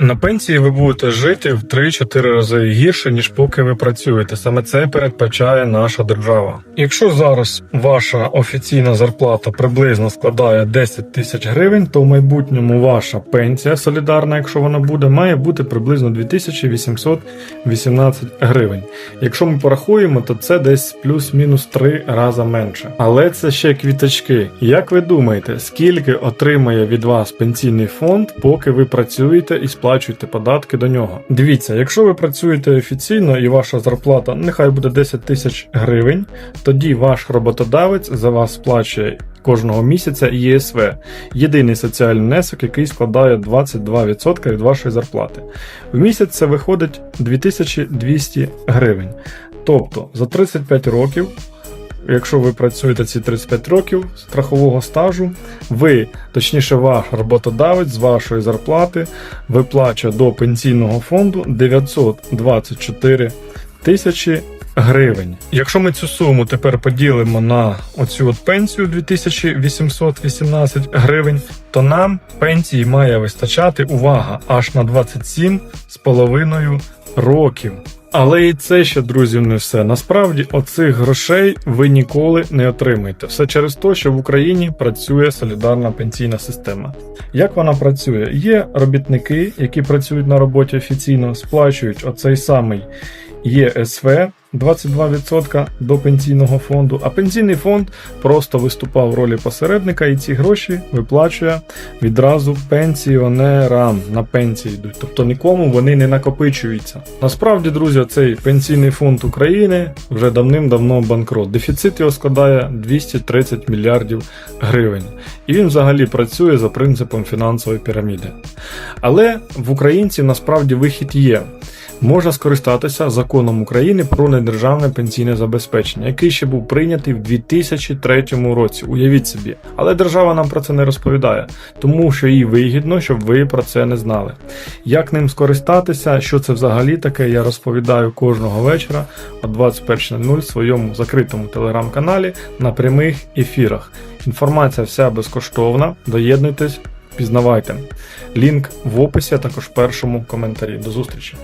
На пенсії ви будете жити в 3-4 рази гірше, ніж поки ви працюєте. Саме це передбачає наша держава. Якщо зараз ваша офіційна зарплата приблизно складає 10 тисяч гривень, то в майбутньому ваша пенсія солідарна, якщо вона буде, має бути приблизно 2818 гривень. Якщо ми порахуємо, то це десь плюс-мінус 3 рази менше. Але це ще квіточки. Як ви думаєте, скільки отримає від вас пенсійний фонд, поки ви працюєте і сплачуєте податки до нього? Дивіться, якщо ви працюєте офіційно і ваша зарплата нехай буде 10 тисяч гривень, тоді ваш роботодавець за вас сплачує. Кожного місяця ЄСВ єдиний соціальний внесок, який складає 22% від вашої зарплати. В місяць це виходить 2200 гривень. Тобто за 35 років, якщо ви працюєте ці 35 років страхового стажу, ви, точніше, ваш роботодавець з вашої зарплати виплачує до пенсійного фонду 924 тисячі гривень. Якщо ми цю суму тепер поділимо на оцю от пенсію 2818 гривень, то нам пенсії має вистачати увага аж на 27,5 років. Але і це ще, друзі, не все. Насправді, оцих грошей ви ніколи не отримаєте. Все через те, що в Україні працює солідарна пенсійна система. Як вона працює? Є робітники, які працюють на роботі офіційно, сплачують оцей самий ЄСВ 22% до пенсійного фонду, а пенсійний фонд просто виступав в ролі посередника і ці гроші виплачує відразу пенсіонерам на пенсії йдуть. Тобто нікому вони не накопичуються. Насправді, друзі, цей пенсійний фонд України вже давним-давно банкрот. Дефіцит його складає 230 мільярдів гривень. І він взагалі працює за принципом фінансової піраміди. Але в українців насправді вихід є можна скористатися законом України про недержавне пенсійне забезпечення, який ще був прийнятий в 2003 році. Уявіть собі, але держава нам про це не розповідає, тому що їй вигідно, щоб ви про це не знали. Як ним скористатися, що це взагалі таке, я розповідаю кожного вечора о 21.00 в своєму закритому телеграм-каналі на прямих ефірах. Інформація вся безкоштовна. Доєднуйтесь, пізнавайте. Лінк в описі, а також в першому коментарі. До зустрічі!